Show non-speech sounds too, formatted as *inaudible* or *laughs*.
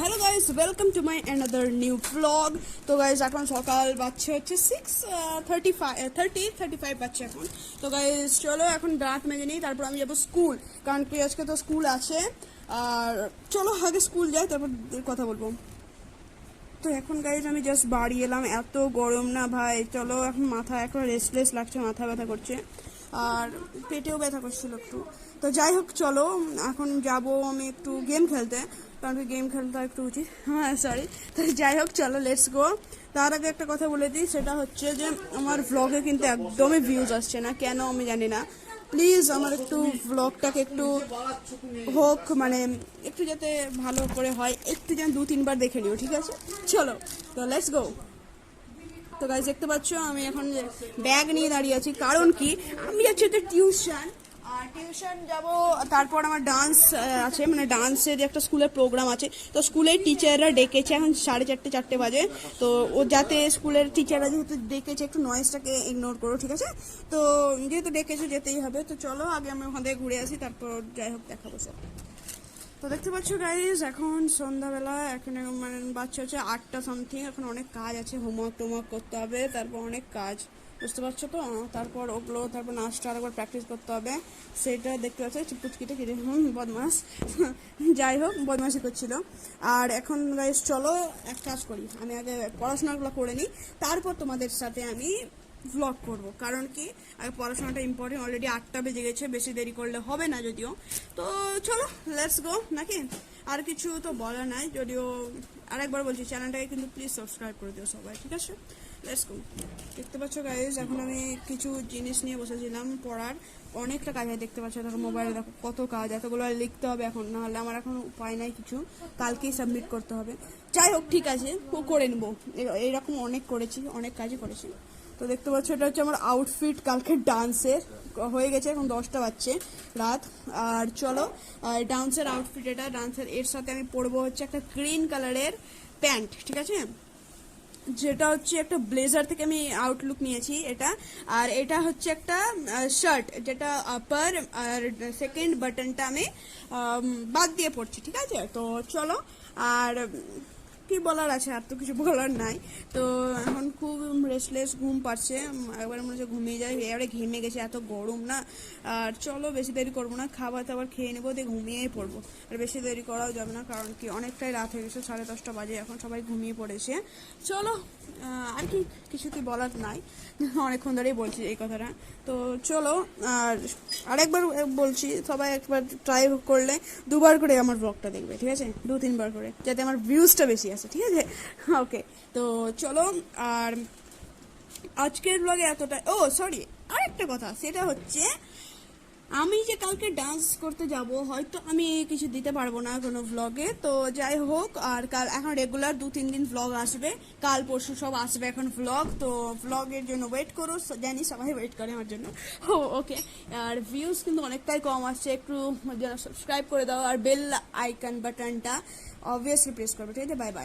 Hello guys welcome to my another new blog তো guys এখন সকাল বাচ্চা হচ্ছে six thirty five thirty thirty five বাচ্চা এখন। তো গাইস চলো, এখন রাত মেজে নিই, তারপর আমি যাব স্কুল কারণ কি আজকে তো স্কুল আছে। আর চলো, আগে স্কুল যাই, তারপর কথা বলব। তো, এখন গাইজ আমি জাস্ট বাড়ি এলাম, এত গরম না ভাই। চলো, এখন মাথা এখন রেস্টলেস লাগছে, মাথা ব্যথা করছে। আর পেটেও ব্যথা করছিল একটু। তো যাই হোক, চলো, এখন যাব আমি একটু গেম খেলতে। কারণ গেম খেলতে একটু উচিত। হ্যাঁ সরি তো যাই হোক, চলো লেটস গো তার আগে একটা কথা বলে দিই, সেটা হচ্ছে যে আমার ভ্লগে কিন্তু একদমই ভিউজ আসছে না। কেন আমি জানি না। প্লিজ আমার একটু ব্লগটাকে একটু হোক মানে একটু যাতে ভালো করে হয়, একটু যেন দু তিনবার দেখে নিও, ঠিক আছে? চলো, তো লেটস গো তো গাইজ দেখতে পাচ্ছ, আমি এখন ব্যাগ নিয়ে দাঁড়িয়ে আছি। কারণ কি? আমি যাচ্ছি হচ্ছে টিউশন টিউশন যাব, তারপর আমার ডান্স আছে। মানে ডান্সের একটা স্কুলের প্রোগ্রাম আছে। তো স্কুলের টিচাররা ডেকেছে এখন সাড়ে চারটে চারটে বাজে। তো ও যাতে স্কুলের টিচাররা যেহেতু ডেকেছে, একটু নয়েজটাকে ইগনোর করো, ঠিক আছে? তো যেহেতু ডেকেছে, যেতেই হবে। তো চলো, আগে আমি ওখান থেকে ঘুরে আসি, তারপর যাই হোক, দেখাবো সব। তো দেখতে পাচ্ছ গাইজ এখন সন্ধ্যাবেলা, এখন মানে বাচ্চা হচ্ছে আটটা সামথিং এখন অনেক কাজ আছে হোমওয়ার্ক টোমওয়ার্ক করতে হবে, তারপর অনেক কাজ, বুঝতে পারছ তো? তারপর ওগুলো, তারপর নাচটা আরেকবার প্র্যাকটিস করতে হবে, সেটা দেখতে পাচ্ছ পুচকিটা কিরে হুম, বদমাস। *laughs* যাই হোক বদমাসি করছিল। আর এখন গাইজ চলো এক কাজ করি, আমি আগে পড়াশোনাগুলো করে নিই, তারপর তোমাদের সাথে আমি ভ্লগ করব। কারণ কি আর পড়াশোনাটা ইম্পর্টেন্ট অলরেডি আটটা বেজে গেছে, বেশি দেরি করলে হবে না যদিও। তো চলো লেটস গো নাকি? আর কিছু তো বলা নাই, যদিও আরেকবার বলছি চ্যানেলটাকে কিন্তু প্লিজ সাবস্ক্রাইব করে দিও সবাই, ঠিক আছে? দেখতে পাচ্ছ গাইজ এখন আমি কিছু জিনিস নিয়ে বসেছিলাম পড়ার। অনেকটা কাজ হয় দেখতে পাচ্ছ? দেখো মোবাইলে দেখো কত কাজ, এতগুলো লিখতে হবে এখন। নাহলে আমার এখন উপায় নাই কিছু। কালকেই সাবমিট করতে হবে। যাই হোক, ঠিক আছে। ও করে নেব। এ- এইরকম অনেক করেছি, অনেক কাজই করেছি। তো দেখতে পাচ্ছ, এটা হচ্ছে আমার আউটফিট কালকে ডান্সের হয়ে গেছে, এখন দশটা বাজছে রাত। আর চলো ডান্সের আউটফিট এটা। ডান্সের এর সাথে আমি পরবো হচ্ছে একটা গ্রিন কালারের প্যান্ট, ঠিক আছে? যেটা হচ্ছে একটা ব্লেজার থেকে আমি আউটলুক নিয়েছি এটা। আর এটা হচ্ছে একটা শার্ট যেটা আপার আর সেকেন্ড বাটনটা আমি বাদ দিয়ে পড়ছি, ঠিক আছে? তো চলো, আর কি বলার আছে? আর তো কিছু বলার নাই। তো এখন খুব রেস্টলেস ঘুম পাচ্ছে। একবার মনে হচ্ছে ঘুমিয়ে যায় এবারে ঘেমে গেছে, এত গরম না। আর চলো বেশি দেরি করব না, খাবার দাবার খেয়ে নেব, দিয়ে ঘুমিয়েই পড়ব। আর বেশি দেরি করাও যাবে না, কারণ কি অনেকটাই রাত হয়ে গেছে, সাড়ে দশটা বাজে, এখন সবাই ঘুমিয়ে পড়েছে। চলো আর কি কিছু কি বলার নাই। *laughs* অনেকক্ষণ ধরেই বলছি এই কথাটা। তো চলো, আর আরেকবার বলছি, সবাই একবার ট্রাই করলে দুবার করে আমার ব্লগটা দেখবে, ঠিক আছে? দু, তিনবার করে, যাতে আমার ভিউজটা বেশি আসে, ঠিক আছে? *laughs* ওকে তো চলো, আর আজকের ব্লগে এতটা ও সরি আরেকটা কথা, সেটা হচ্ছে আমি যে কালকে ডান্স করতে যাব, হয়তো আমি কিছু দিতে পারব না কোনো ভ্লগে তো যাই হোক, আর কাল এখন রেগুলার দু, তিন দিন ভ্লগ আসবে। কাল পরশু সব আসবে এখন ভ্লগ তো ভ্লগের জন্য ওয়েট করো। জানি সবাই ওয়েট করে আমার জন্য। *laughs* ও ওকে আর ভিউজ কিন্তু অনেকটাই কম আসছে, একটু সাবস্ক্রাইব করে দাও। আর বেল আইকন বাটনটা অবভিয়াসলি প্রেস করবে, ঠিক আছে? Bye bye